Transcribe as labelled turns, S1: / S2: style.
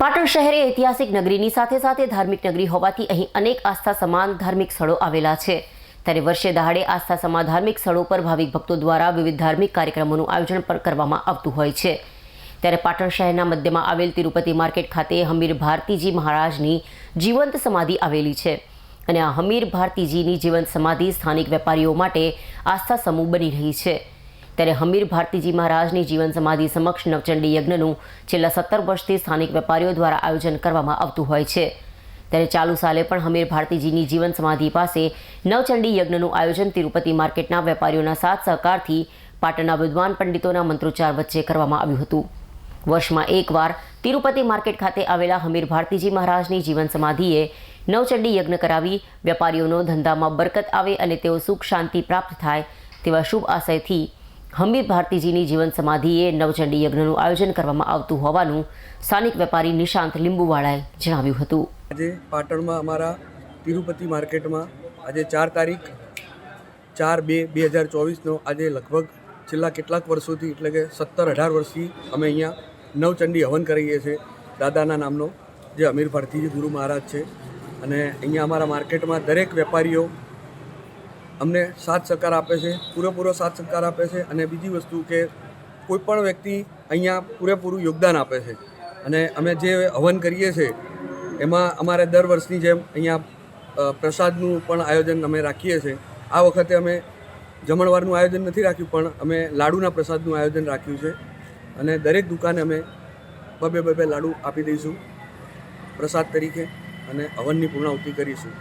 S1: પાટણ શહેર એ ઐતિહાસિક નગરીની સાથે સાથે ધાર્મિક નગરી હોવાથી અહીં અનેક આસ્થા સમાન ધાર્મિક સ્થળો આવેલા છે. ત્યારે વર્ષે દહાડે આસ્થા સમાન ધાર્મિક સ્થળો પર ભાવિક ભક્તો દ્વારા વિવિધ ધાર્મિક કાર્યક્રમોનું આયોજન પણ કરવામાં આવતું હોય છે. ત્યારે પાટણ શહેરના મધ્યમાં આવેલ તિરુપતિ માર્કેટ ખાતે હમીર ભારતીજી મહારાજની જીવંત સમાધિ આવેલી છે અને આ હમીર ભારતીજીની જીવંત સમાધિ સ્થાનિક વેપારીઓ માટે આસ્થા સમૂહ બની રહી છે. ત્યારે હમીર ભારતીજી મહારાજની જીવન સમાધિ સમક્ષ નવચંડી યજ્ઞનું છેલ્લા સત્તર વર્ષથી સ્થાનિક વેપારીઓ દ્વારા આયોજન કરવામાં આવતું હોય છે. ત્યારે ચાલુ સાલે પણ હમીર ભારતીજીની જીવન સમાધિ પાસે નવચંડી યજ્ઞનું આયોજન તિરુપતિ માર્કેટના વેપારીઓના સાથ સહકારથી પાટણના વિદ્વાન પંડિતોના મંત્રોચ્ચાર વચ્ચે કરવામાં આવ્યું હતું. વર્ષમાં એકવાર તિરુપતિ માર્કેટ ખાતે આવેલા હમીર ભારતીજી મહારાજની જીવન સમાધિએ નવચંડી યજ્ઞ કરાવી વેપારીઓનો ધંધામાં બરકત આવે અને તેઓ સુખ શાંતિ પ્રાપ્ત થાય તેવા શુભ આશયથી હમીર ભારતીજીની જીવન સમાધિએ નવચંડી યજ્ઞનું આયોજન કરવામાં આવતું હોવાનું સ્થાનિક વેપારી નિશાંત લીંબુવાળાએ જણાવ્યું હતું.
S2: આજે પાટણમાં અમારા તિરુપતિ માર્કેટમાં આજે ચાર તારીખ, ચાર બે બે હજાર ચોવીસનો આજે લગભગ છેલ્લા કેટલાક વર્ષોથી એટલે કે સત્તર અઢાર વર્ષથી અમે અહીંયા નવચંડી હવન કરીએ છીએ. દાદાના નામનો જે અમીર ભારતીજી ગુરુ મહારાજ છે. અને અહીંયા અમારા માર્કેટમાં દરેક વેપારીઓ અમને સાથ સહકાર આપે છે, પૂરેપૂરો સાથ સહકાર આપે છે અને બીજી વસ્તુ કે કોઈ પણ વ્યક્તિ અહીંયા પૂરેપૂરું યોગદાન આપે છે. અને અમે જે હવન કરીએ છીએ એમાં અમારે દર વર્ષની જેમ અહીંયા પ્રસાદનું પણ આયોજન અમે રાખીએ છીએ આ વખતે અમે જમણવારનું આયોજન નથી રાખ્યું, પણ અમે લાડુના પ્રસાદનું આયોજન રાખ્યું છે. અને દરેક દુકાને અમે બબે બબે લાડુ આપી દઈશું, પ્રસાદ તરીકે અને હવનની પૂર્ણાહુતિ કરીશું.